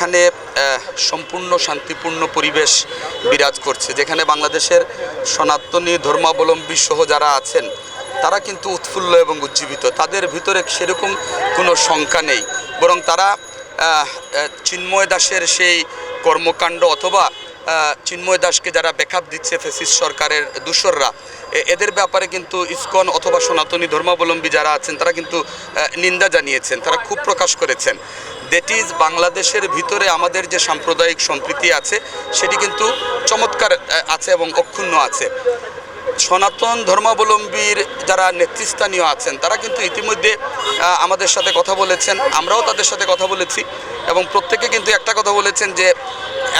আহ, সম্পূর্ণ শান্তিপূর্ণ পরিবেশ বিরাজ করছে যেখানে বাংলাদেশের সনাতনী ধর্মাবলম্বী সহ যারা আছেন তারা কিন্তু উৎফুল্ল এবং উজ্জীবিত। তাদের ভিতরে সেরকম কোনো শঙ্কা নেই। বরং তারা চিন্ময় দাসের সেই কর্মকাণ্ড অথবা চিন্ময় দাসকে যারা ব্যাকআপ দিচ্ছে ফেসিস সরকারের দূষররা এদের ব্যাপারে কিন্তু ইসকন অথবা সনাতনী ধর্মাবলম্বী যারা আছেন তারা কিন্তু নিন্দা জানিয়েছেন তারা খুব প্রকাশ করেছেন। দ্যাট ইজ বাংলাদেশের ভিতরে আমাদের যে সাম্প্রদায়িক সম্প্রীতি আছে, সেটি কিন্তু চমৎকার আছে এবং অক্ষুণ্ণ আছে। সনাতন ধর্মাবলম্বীর যারা নেতৃস্থানীয় আছেন, তারা কিন্তু ইতিমধ্যে আমাদের সাথে কথা বলেছেন, আমরাও তাদের সাথে কথা বলেছি, এবং প্রত্যেকে কিন্তু একটা কথা বলেছেন যে,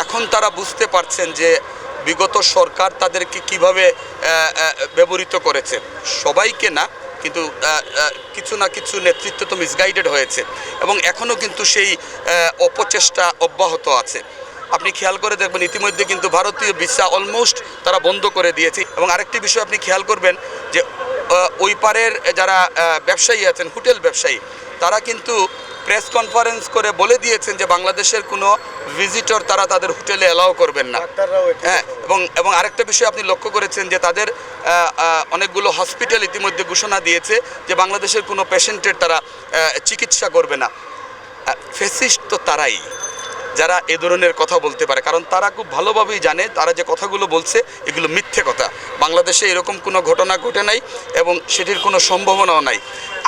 এখন তারা বুঝতে পারছেন যে, বিগত সরকার তাদেরকে কীভাবে ব্যবহৃত করেছে। সবাইকে না কিন্তু কিছু না কিছু নেতৃত্ব তো মিসগাইডেড হয়েছে। এবং এখনও কিন্তু সেই অপচেষ্টা অব্যাহত আছে। আপনি খেয়াল করে দেখবেন ইতিমধ্যে কিন্তু ভারতীয় ভিসা অলমোস্ট তারা বন্ধ করে দিয়েছে। এবং আরেকটি বিষয় আপনি খেয়াল করবেন যে ওই পারের যারা ব্যবসায়ী আছেন হোটেল ব্যবসায়ী তারা কিন্তু প্রেস কনফারেন্স করে বলে দিয়েছেন যে বাংলাদেশের কোনো ভিজিটর তারা তাদের হোটেলে অ্যালাউ করবেন না। হ্যাঁ এবং এবং আরেকটা বিষয় আপনি লক্ষ্য করেছেন যে তাদের অনেকগুলো হসপিটাল ইতিমধ্যে ঘোষণা দিয়েছে যে বাংলাদেশের কোনো পেশেন্টের তারা চিকিৎসা করবে না। ফেসিস্ট তো তারাই। যারা এ ধরনের কথা বলতে পারে, কারণ তারা খুব ভালোভাবেই জানে, তারা যে কথাগুলো বলছে, এগুলো মিথ্যে কথা। বাংলাদেশে এরকম কোনো ঘটনা ঘটে নাই এবং সেটির কোনো সম্ভাবনাও নাই।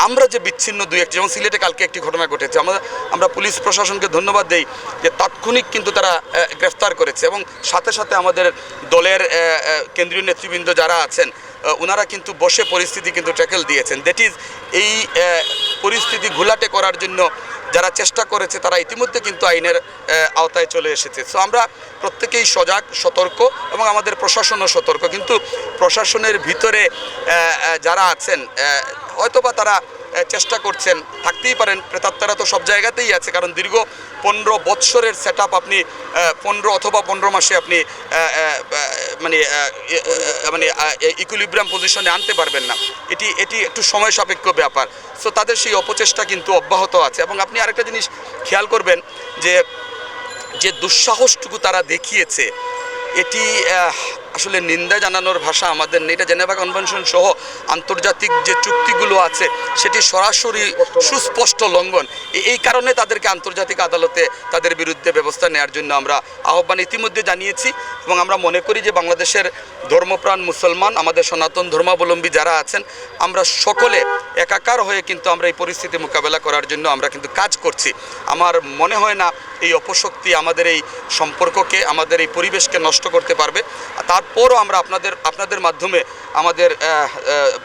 আমরা যে বিচ্ছিন্ন দুই একটি যেমন সিলেটে কালকে একটি ঘটনা ঘটেছে, আমরা আমরা পুলিশ প্রশাসনকে ধন্যবাদ দেই যে তাৎক্ষণিক কিন্তু তারা গ্রেফতার করেছে এবং সাথে সাথে আমাদের দলের কেন্দ্রীয় নেতৃবৃন্দ যারা আছেন ওনারা কিন্তু বসে পরিস্থিতি কিন্তু ট্যাকেল দিয়েছেন। দ্যাট ইজ এই পরিস্থিতি ঘোলাটে করার জন্য যারা চেষ্টা করেছে, তারা ইতিমধ্যে কিন্তু আইনের আওতায় চলে এসেছে। সো আমরা প্রত্যেকেই সজাগ, সতর্ক এবং আমাদের প্রশাসনও সতর্ক। কিন্তু প্রশাসনের ভিতরে যারা আছেন হয়তোবা তারা চেষ্টা করছেন, থাকতেই পারেন, প্রেতাত্মারা তো সব জায়গাতেই আছে। কারণ দীর্ঘ পনেরো বৎসরের সেট আপনি পনেরো অথবা পনেরো মাসে আপনি মানে মানে ইকুলিব্রাম পজিশনে আনতে পারবেন না। এটি এটি একটু সময় সাপেক্ষ ব্যাপার। সো তাদের সেই অপচেষ্টা কিন্তু অব্যাহত আছে। এবং আপনি আরেকটা জিনিস খেয়াল করবেন যে যে দুঃসাহসটুকু তারা দেখিয়েছে, এটি আসলে নিন্দা জানানোর ভাষা আমাদের নেই। এটা জেনেভা কনভেনশন সহ আন্তর্জাতিক যে চুক্তিগুলো আছে, সেটি সরাসরি সুস্পষ্ট লঙ্ঘন। এই কারণে তাদেরকে আন্তর্জাতিক আদালতে তাদের বিরুদ্ধে ব্যবস্থা নেওয়ার জন্য আমরা আহ্বান ইতিমধ্যে জানিয়েছি এবং আমরা মনে করি যে বাংলাদেশের ধর্মপ্রাণ মুসলমান, আমাদের সনাতন ধর্মাবলম্বী যারা আছেন, আমরা সকলে একাকার হয়ে কিন্তু আমরা এই পরিস্থিতি মোকাবেলা করার জন্য আমরা কিন্তু কাজ করছি। আমার মনে হয় না এই অপশক্তি আমাদের এই সম্পর্ককে, আমাদের এই পরিবেশকে নষ্ট করতে পারবে। আর তারপরও আমরা আপনাদের আপনাদের মাধ্যমে আমাদের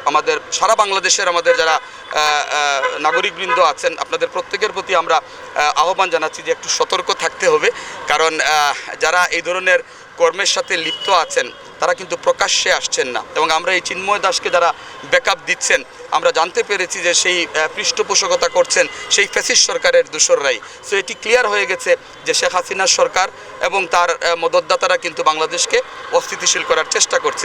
আমাদের সারা বাংলাদেশের আমাদের যারা নাগরিকবৃন্দ আছেন, আপনাদের প্রত্যেকের প্রতি আমরা আহ্বান জানাচ্ছি যে একটু সতর্ক থাকতে হবে। কারণ যারা এই ধরনের কর্মের সাথে লিপ্ত আছেন, তারা কিন্তু প্রকাশ্যে আসছেন না। এবং আমরা এই চিন্ময় দাসকে যারা ব্যাকআপ দিচ্ছেন, আমরা জানতে পেরেছি যে সেই পৃষ্ঠপোষকতা করছেন সেই ফেসিস সরকারের দূষররাই সো এটি ক্লিয়ার হয়ে গেছে যে শেখ হাসিনার সরকার এবং তার মদতদাতারা কিন্তু বাংলাদেশকে অস্থিতিশীল করার চেষ্টা করছে।